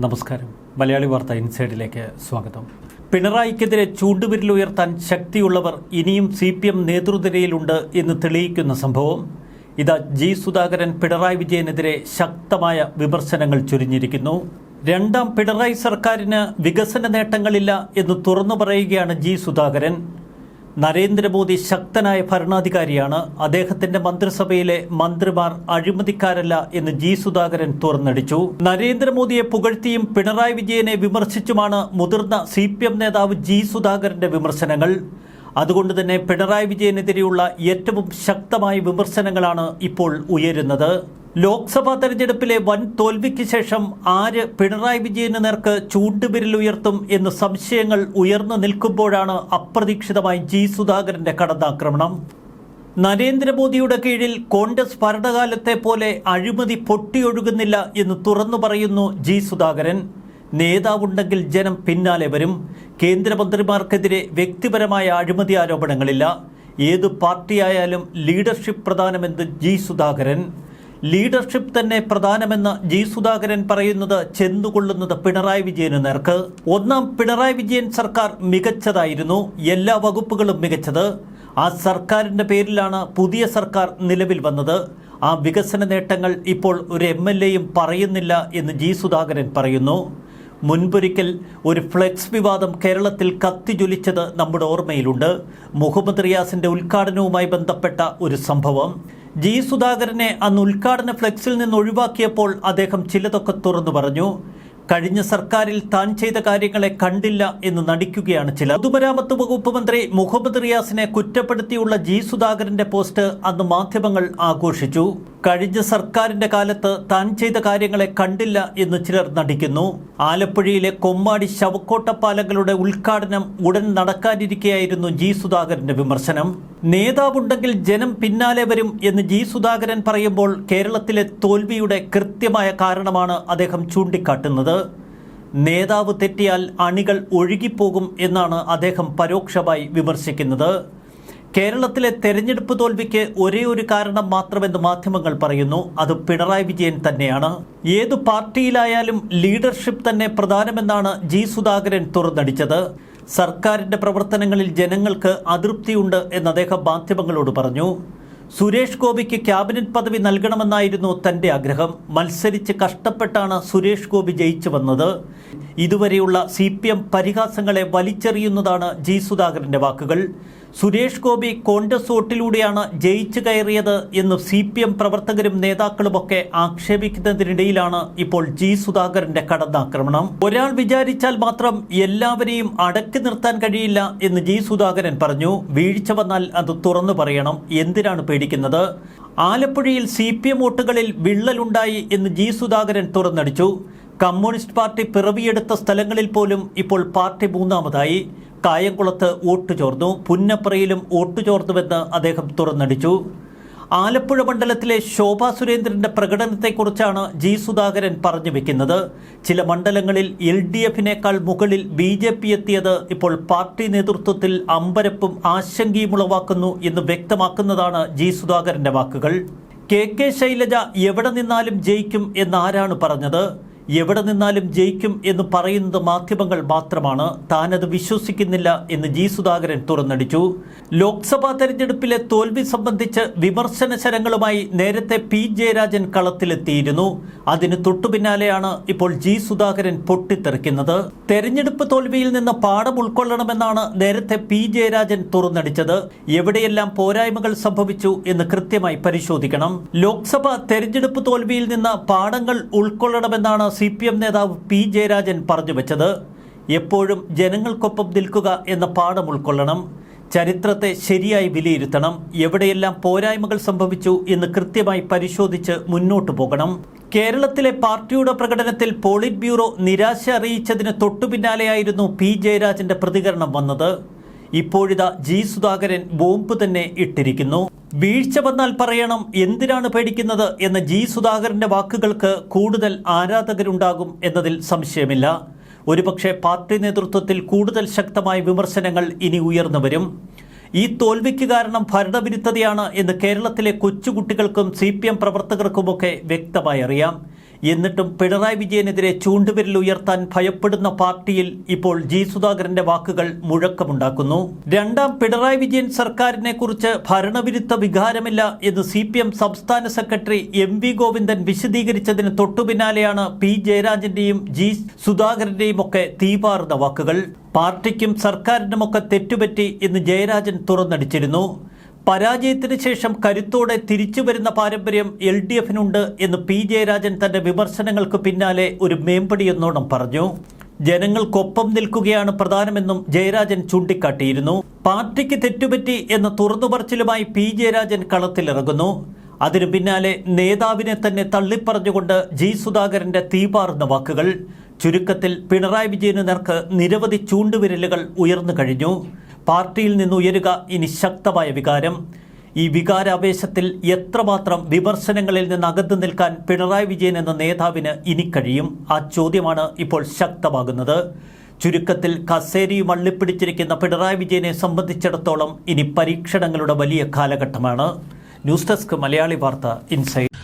നമസ്കാരം. മലയാളി വാർത്ത ഇൻസൈഡിലേക്ക് സ്വാഗതം. പിണറായിക്കെതിരെ ചൂണ്ടുവിരലുയർത്താൻ ശക്തിയുള്ളവർ ഇനിയും സി പി എം നേതൃനിരയിലുണ്ട് എന്ന് തെളിയിക്കുന്ന സംഭവം. ഇതാ ജി സുധാകരൻ പിണറായി വിജയനെതിരെ ശക്തമായ വിമർശനങ്ങൾ ചൊരിഞ്ഞിരിക്കുന്നു. രണ്ടാം പിണറായി സർക്കാരിന് വികസന നേട്ടങ്ങളില്ല എന്ന് തുറന്നു പറയുകയാണ് ജി സുധാകരൻ. നരേന്ദ്രമോദി ശക്തനായ ഭരണാധികാരിയാണ്. അദ്ദേഹത്തിന്റെ മന്ത്രിസഭയിലെ മന്ത്രിമാർ അഴിമതിക്കാരല്ല എന്ന് ജി സുധാകരൻ തുറന്നടിച്ചു. നരേന്ദ്രമോദിയെ പുകഴ്ത്തിയും പിണറായി വിജയനെ വിമർശിച്ചുമാണ് മുതിർന്ന സി നേതാവ് ജി സുധാകരന്റെ വിമർശനങ്ങൾ. അതുകൊണ്ട് തന്നെ പിണറായി വിജയനെതിരെയുള്ള ഏറ്റവും ശക്തമായ വിമർശനങ്ങളാണ് ഇപ്പോൾ ഉയരുന്നത്. ലോക്സഭാ തെരഞ്ഞെടുപ്പിലെ വൻ തോൽവിക്ക് ശേഷം ആര് പിണറായി വിജയന് നേർക്ക് ചൂണ്ടുവിരലുയർത്തും എന്ന് സംശയങ്ങൾ ഉയർന്നു നിൽക്കുമ്പോഴാണ് അപ്രതീക്ഷിതമായി ജി സുധാകരന്റെ കടന്നാക്രമണം. നരേന്ദ്രമോദിയുടെ കീഴിൽ കോൺഗ്രസ് ഭരണകാലത്തെ പോലെ അഴിമതി പൊട്ടിയൊഴുകുന്നില്ല എന്ന് തുറന്നു പറയുന്നു ജി സുധാകരൻ. നേതാവുണ്ടെങ്കിൽ ജനം പിന്നാലെ വരും. കേന്ദ്രമന്ത്രിമാർക്കെതിരെ വ്യക്തിപരമായ അഴിമതി ആരോപണങ്ങളില്ല. ഏത് പാർട്ടിയായാലും ലീഡർഷിപ്പ് പ്രധാനമെന്ന് ജി സുധാകരൻ. ലീഡർഷിപ്പ് തന്നെ പ്രധാനമെന്ന് ജി സുധാകരൻ പറയുന്നത് ചെന്നുകൊള്ളുന്നത് പിണറായി വിജയന് നേർക്ക്. ഒന്നാം പിണറായി വിജയൻ സർക്കാർ മികച്ചതായിരുന്നു. എല്ലാ വകുപ്പുകളും മികച്ചത്. ആ സർക്കാരിന്റെ പേരിലാണ് പുതിയ സർക്കാർ നിലവിൽ വന്നത്. ആ വികസന നേട്ടങ്ങൾ ഇപ്പോൾ ഒരു എം എൽ എയും പറയുന്നില്ല എന്ന് ജി സുധാകരൻ പറയുന്നു. മുൻപൊരിക്കൽ ഒരു ഫ്ലെക്സ് വിവാദം കേരളത്തിൽ കത്തിജ്വലിച്ചത് നമ്മുടെ ഓർമ്മയിലുണ്ട്. മുഹമ്മദ് റിയാസിന്റെ ഉദ്ഘാടനവുമായി ബന്ധപ്പെട്ട ഒരു സംഭവം. ജി സുധാകരനെ അന്ന് ഉദ്ഘാടന ഫ്ലെക്സിൽ നിന്ന് ഒഴിവാക്കിയപ്പോൾ അദ്ദേഹം ചിലതൊക്കെ തുറന്നു പറഞ്ഞു. കഴിഞ്ഞ സർക്കാരിൽ താൻ ചെയ്ത കാര്യങ്ങളെ കണ്ടില്ല എന്ന് നടിക്കുകയാണ് ചില പൊതുമരാമത്ത് വകുപ്പ് മന്ത്രി മുഹമ്മദ് റിയാസിനെ കുറ്റപ്പെടുത്തിയുള്ള ജി സുധാകരന്റെ പോസ്റ്റ് അന്ന് മാധ്യമങ്ങൾ ആഘോഷിച്ചു. കഴിഞ്ഞ സർക്കാരിന്റെ കാലത്ത് താൻ ചെയ്ത കാര്യങ്ങളെ കണ്ടില്ല എന്ന് ചിലർ നടിക്കുന്നു. ആലപ്പുഴയിലെ കൊമ്മാടി ശവക്കോട്ടപ്പാലങ്ങളുടെ ഉദ്ഘാടനം ഉടൻ നടക്കാനിരിക്കെയായിരുന്നു ജി സുധാകരന്റെ വിമർശനം. നേതാവുണ്ടെങ്കിൽ ജനം പിന്നാലെ വരും എന്ന് ജി സുധാകരൻ പറയുമ്പോൾ കേരളത്തിലെ തോൽവിയുടെ കൃത്യമായ കാരണമാണ് അദ്ദേഹം ചൂണ്ടിക്കാട്ടുന്നത്. നേതാവ് തെറ്റിയാൽ അണികൾ ഒഴുകിപ്പോകും എന്നാണ് അദ്ദേഹം പരോക്ഷമായി വിമർശിക്കുന്നത്. കേരളത്തിലെ തെരഞ്ഞെടുപ്പ് തോൽവിക്ക് ഒരേ ഒരു കാരണം മാത്രമെന്ന് മാധ്യമങ്ങൾ പറയുന്നു. അത് പിണറായി വിജയൻ തന്നെയാണ്. ഏതു പാർട്ടിയിലായാലും ലീഡർഷിപ്പ് തന്നെ പ്രധാനമെന്നാണ് ജി സുധാകരൻ തുറന്നടിച്ചത്. സർക്കാരിന്റെ പ്രവർത്തനങ്ങളിൽ ജനങ്ങൾക്ക് അതൃപ്തിയുണ്ട് എന്ന് അദ്ദേഹം മാധ്യമങ്ങളോട് പറഞ്ഞു. സുരേഷ് ഗോപിക്ക് ക്യാബിനറ്റ് പദവി നൽകണമെന്നായിരുന്നു തന്റെ ആഗ്രഹം. മത്സരിച്ച് കഷ്ടപ്പെട്ടാണ് സുരേഷ് ഗോപി ജയിച്ചു വന്നത്. ഇതുവരെയുള്ള സി പരിഹാസങ്ങളെ വലിച്ചെറിയുന്നതാണ് ജി സുധാകരന്റെ വാക്കുകൾ. സുരേഷ് ഗോപി കോൺഗ്രസ് വോട്ടിലൂടെയാണ് ജയിച്ചു കയറിയത് എന്ന് സി പി എം പ്രവർത്തകരും നേതാക്കളുമൊക്കെ ആക്ഷേപിക്കുന്നതിനിടയിലാണ് ഇപ്പോൾ ജി സുധാകരന്റെ കടന്നാക്രമണം. ഒരാൾ വിചാരിച്ചാൽ മാത്രം എല്ലാവരെയും അടക്കി നിർത്താൻ കഴിയില്ല എന്ന് ജി സുധാകരൻ പറഞ്ഞു. വീഴ്ച വന്നാൽ അത് തുറന്നു പറയണം. എന്തിനാണ് പേടിക്കുന്നത്? ആലപ്പുഴയിൽ സി പി എം വോട്ടുകളിൽ വിള്ളലുണ്ടായി എന്ന് ജി സുധാകരൻ തുറന്നടിച്ചു. കമ്മ്യൂണിസ്റ്റ് പാർട്ടി പിറവിയെടുത്ത സ്ഥലങ്ങളിൽ പോലും ഇപ്പോൾ പാർട്ടി മൂന്നാമതായി. കായംകുളത്ത് വോട്ട് ചോർന്നു. പുന്നപ്രയിലും വോട്ട് ചോർന്നുവെന്ന് അദ്ദേഹം തുറന്നടിച്ചു. ആലപ്പുഴ മണ്ഡലത്തിലെ ശോഭാ സുരേന്ദ്രന്റെ പ്രകടനത്തെക്കുറിച്ചാണ് ജി സുധാകരൻ പറഞ്ഞു വെക്കുന്നത്. ചില മണ്ഡലങ്ങളിൽ എൽ ഡി എഫിനേക്കാൾ മുകളിൽ ബി ജെ പി എത്തിയത് ഇപ്പോൾ പാർട്ടി നേതൃത്വത്തിൽ അമ്പരപ്പും ആശങ്കയും ഉളവാക്കുന്നു എന്ന് വ്യക്തമാക്കുന്നതാണ് ജി സുധാകരന്റെ വാക്കുകൾ. കെ കെ ശൈലജ എവിടെ നിന്നാലും ജയിക്കും എന്നാരാണ് പറഞ്ഞത്? എവിടെ നിന്നാലും ജയിക്കും എന്ന് പറയുന്നത് മാധ്യമങ്ങൾ മാത്രമാണ്. താനത് വിശ്വസിക്കുന്നില്ല എന്ന് ജി സുധാകരൻ തുറന്നടിച്ചു. ലോക്സഭാ തെരഞ്ഞെടുപ്പിലെ തോൽവി സംബന്ധിച്ച് വിമർശന ശരങ്ങളുമായി നേരത്തെ പി ജയരാജൻ കളത്തിലെത്തിയിരുന്നു. അതിന് തൊട്ടുപിന്നാലെയാണ് ഇപ്പോൾ ജി സുധാകരൻ പൊട്ടിത്തെറിക്കുന്നത്. തെരഞ്ഞെടുപ്പ് തോൽവിയിൽ നിന്ന് പാഠം ഉൾക്കൊള്ളണമെന്നാണ് നേരത്തെ പി ജയരാജൻ തുറന്നടിച്ചത്. എവിടെയെല്ലാം പോരായ്മകൾ സംഭവിച്ചു എന്ന് കൃത്യമായി പരിശോധിക്കണം. ലോക്സഭ തെരഞ്ഞെടുപ്പ് തോൽവിയിൽ നിന്ന് പാഠങ്ങൾ ഉൾക്കൊള്ളണമെന്നാണ് സി പി എം നേതാവ് പി ജയരാജൻ പറഞ്ഞു വെച്ചത് എപ്പോഴും ജനങ്ങൾക്കൊപ്പം നിൽക്കുക എന്ന പാഠം ഉൾക്കൊള്ളണം ചരിത്രത്തെ ശരിയായി വിലയിരുത്തണം എവിടെയെല്ലാം പോരായ്മകൾ സംഭവിച്ചു എന്ന് കൃത്യമായി പരിശോധിച്ച് മുന്നോട്ടു പോകണം. കേരളത്തിലെ പാർട്ടിയുടെ പ്രകടനത്തിൽ പോളിറ്റ് ബ്യൂറോ നിരാശ അറിയിച്ചതിന് തൊട്ടുപിന്നാലെയായിരുന്നു പി ജയരാജന്റെ പ്രതികരണം വന്നത്. ഇപ്പോഴിതാ ജി സുധാകരൻ ബോംബ് തന്നെ ഇട്ടിരിക്കുന്നു. വീഴ്ച വന്നാൽ പറയണം എന്തിനാണ് പേടിക്കുന്നത് എന്ന ജി സുധാകരന്റെ വാക്കുകൾക്ക് കൂടുതൽ ആരാധകരുണ്ടാകും എന്നതിൽ സംശയമില്ല. ഒരുപക്ഷെ പാർട്ടി നേതൃത്വത്തിൽ കൂടുതൽ ശക്തമായ വിമർശനങ്ങൾ ഇനി ഉയർന്നു വരും. ഈ തോൽവിക്ക് കാരണം ഭരണവിരുദ്ധതയാണ് എന്ന് കേരളത്തിലെ കൊച്ചുകുട്ടികൾക്കും സി പി എം പ്രവർത്തകർക്കുമൊക്കെ വ്യക്തമായി അറിയാം. എന്നിട്ടും പിണറായി വിജയനെതിരെ ചൂണ്ടുവിരൽ ഉയർത്താൻ ഭയപ്പെടുന്ന പാർട്ടിയിൽ ഇപ്പോൾ ജി സുധാകരന്റെ വാക്കുകൾ മുഴക്കമുണ്ടാക്കുന്നു. രണ്ടാം പിണറായി വിജയൻ സർക്കാരിനെ കുറിച്ച് ഭരണവിരുദ്ധ വികാരമില്ല എന്ന് സി പി എം സംസ്ഥാന സെക്രട്ടറി എം വി ഗോവിന്ദൻ വിശദീകരിച്ചതിന് തൊട്ടുപിന്നാലെയാണ് പി ജയരാജന്റെയും ജി സുധാകരന്റെയും ഒക്കെ തീപാറുന്ന വാക്കുകൾ. പാർട്ടിക്കും സർക്കാരിനുമൊക്കെ തെറ്റുപറ്റി എന്ന് ജയരാജൻ തുറന്നടിച്ചിരുന്നു. പരാജയത്തിന് ശേഷം കരുത്തോടെ തിരിച്ചു വരുന്ന പാരമ്പര്യം എൽ ഡി എഫിനുണ്ട് എന്ന് പി ജയരാജൻ തന്റെ വിമർശനങ്ങൾക്ക് പിന്നാലെ ഒരു മേമ്പടിയെന്നോണം പറഞ്ഞു. ജനങ്ങൾക്കൊപ്പം നിൽക്കുകയാണ് പ്രധാനമെന്നും ജയരാജൻ ചൂണ്ടിക്കാട്ടിയിരുന്നു. പാർട്ടിക്ക് തെറ്റുപറ്റി എന്ന തുറന്നുപറച്ചിലുമായി പി ജയരാജൻ കളത്തിലിറങ്ങുന്നു. അതിനു പിന്നാലെ നേതാവിനെ തന്നെ തള്ളിപ്പറഞ്ഞുകൊണ്ട് ജി സുധാകരന്റെ തീപാറുന്ന വാക്കുകൾ. ചുരുക്കത്തിൽ പിണറായി വിജയന് നേർക്ക് നിരവധി ചൂണ്ടുവിരലുകൾ ഉയർന്നു കഴിഞ്ഞു. പാർട്ടിയിൽ നിന്ന് ഉയരുക ഇനി ശക്തമായ വികാരം. ഈ വികാരാവേശത്തിൽ എത്രമാത്രം വിമർശനങ്ങളിൽ നിന്ന് അകന്നു നിൽക്കാൻ പിണറായി വിജയൻ എന്ന നേതാവിന് ഇനി കഴിയും? ആ ചോദ്യമാണ് ഇപ്പോൾ ശക്തമാകുന്നത്. ചുരുക്കത്തിൽ കസേരി അള്ളിപ്പിടിച്ചിരിക്കുന്ന പിണറായി വിജയനെ സംബന്ധിച്ചിടത്തോളം ഇനി പരീക്ഷണങ്ങളുടെ വലിയ കാലഘട്ടമാണ്. ന്യൂസ് ഡെസ്ക് മലയാളി വാർത്ത ഇൻസൈഡ്.